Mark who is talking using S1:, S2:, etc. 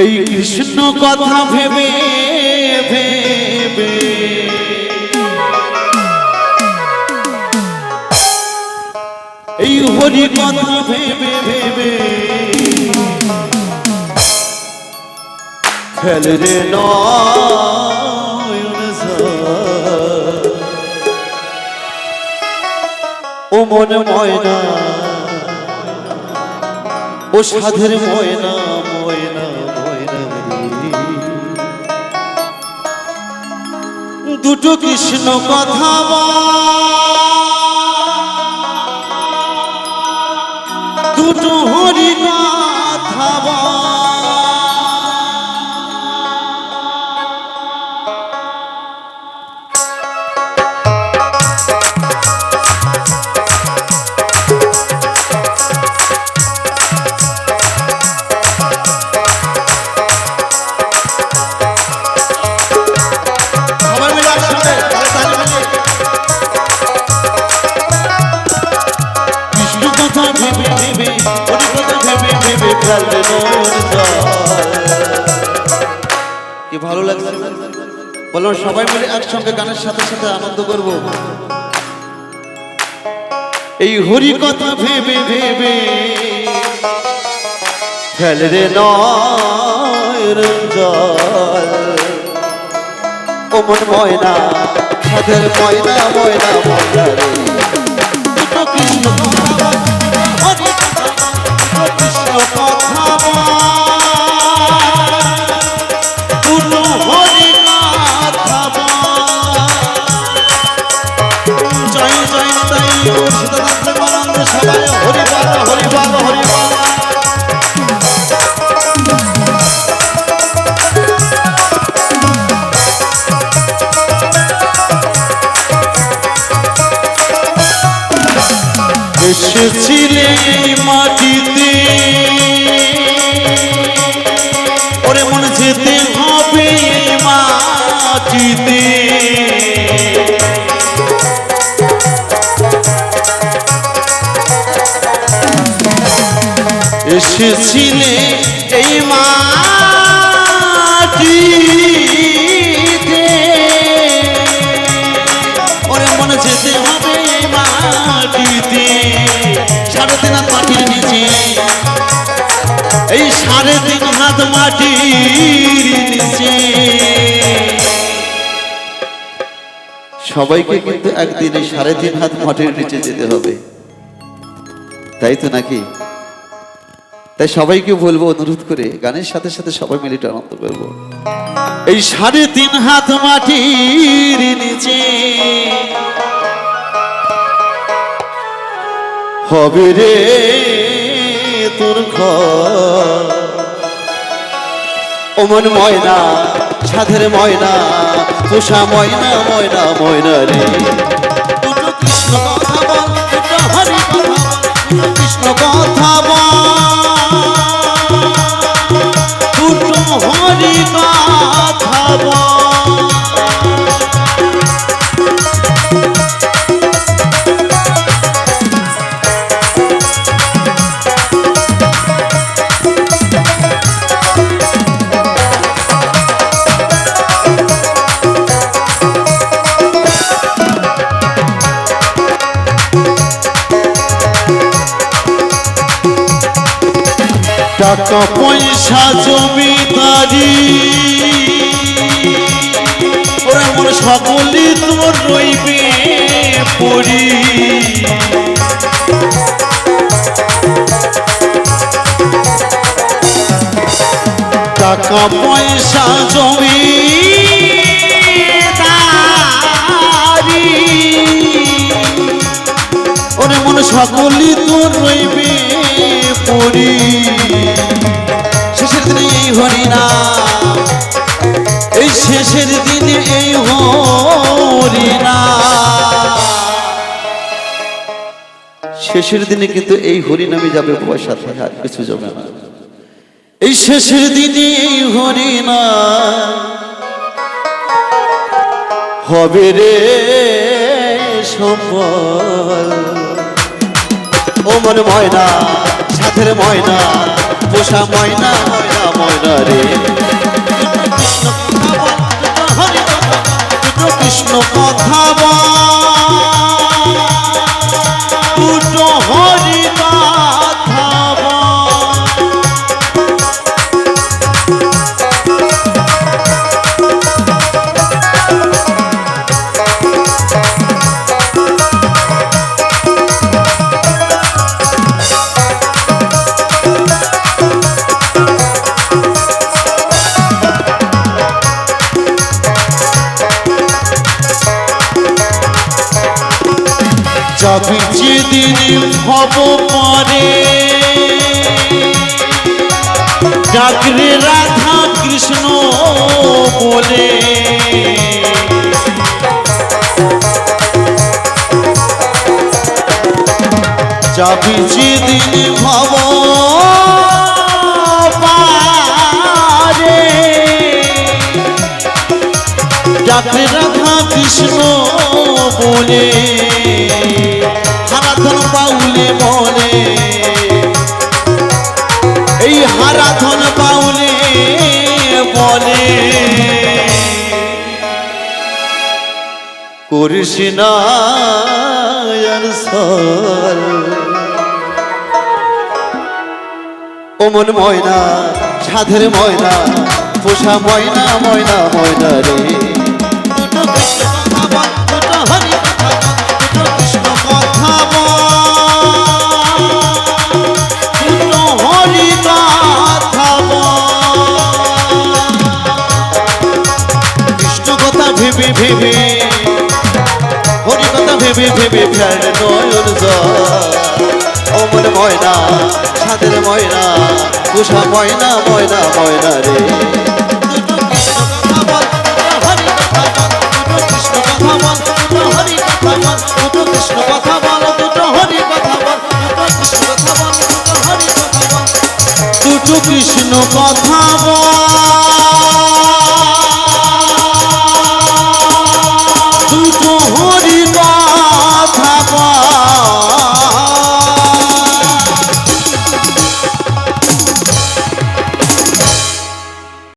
S1: এই কৃষ্ণ কথা ভেবে ভেবে। এই হরি কথা ভেবে ভেবে। নয়ন জল। ও মন ময়না, ও সাধের ময়না ময়না। দুটো কৃষ্ণ কথা বল, বললাম সবাই মিলে একসঙ্গে গানের সাথে সাথে আনন্দ করব। এই হরি কথা ভেবে ভেবে ফেলে রে জল ময়না ময়না ময়না ময়না রে। কৃষ্ণ এসেছিলে মাটিতে। ওরে মনে যেতে হবে মাটিতে। এসেছিলে সবাইকে কিন্তু একদিন সাড়ে তিন হাত মাটির নিচে যেতে হবে। তাই তো নাকি? তাই সবাইকে বলব, অনুরোধ করে গানের সাথে সাথে সবাই মিলে আনন্দ করব। এই সাড়ে তিন হাত মাটির নিচে হবে রে তোর ঘর। ওমন ময়না সাধের ময়না তুষা ময়না ময়না ময়না রে। কৃষ্ণ কথা কৃষ্ণ কথা টাকা পয়সা জমিদারি। ওরা মোর সকলে তোর রইবে পড়ি টাকা পয়সা জমি ওরে মন সকলি তোর রইবে শেষের দিনে কিন্তু এই হরিনামে যাবে পয়সা থাকে আর কিছু যাবে না। এই শেষের দিনে এই হরিনা হবে রে সম্বল। ও মন ময়না সাথের ময়না, পোষা ময়না ময়না ময়না রে। কৃষ্ণ কথা যাবি যেদিন ভব পরে। ডাকরে রাধা কৃষ্ণ বলে। যাবি যেদিন ভব পারে। ডাকে রাধা কৃষ্ণ বলে। বাউলে বলে এই হারাধন বাউলে বলে করিস না সর। ওমন ময়না, সাধের ময়না, পোষা ময়না ময়না ময়না রে। ভেবে ভেবে হরি ভেবে ভেবে ফের নয়ন অমন ময়না সাদের ময়না ময়না ময়না ময়না রে। কৃষ্ণ কথা বল, দুটো হরি কথা বল, দুটো কৃষ্ণ কথা বল, দুটো কৃষ্ণ কথা বল।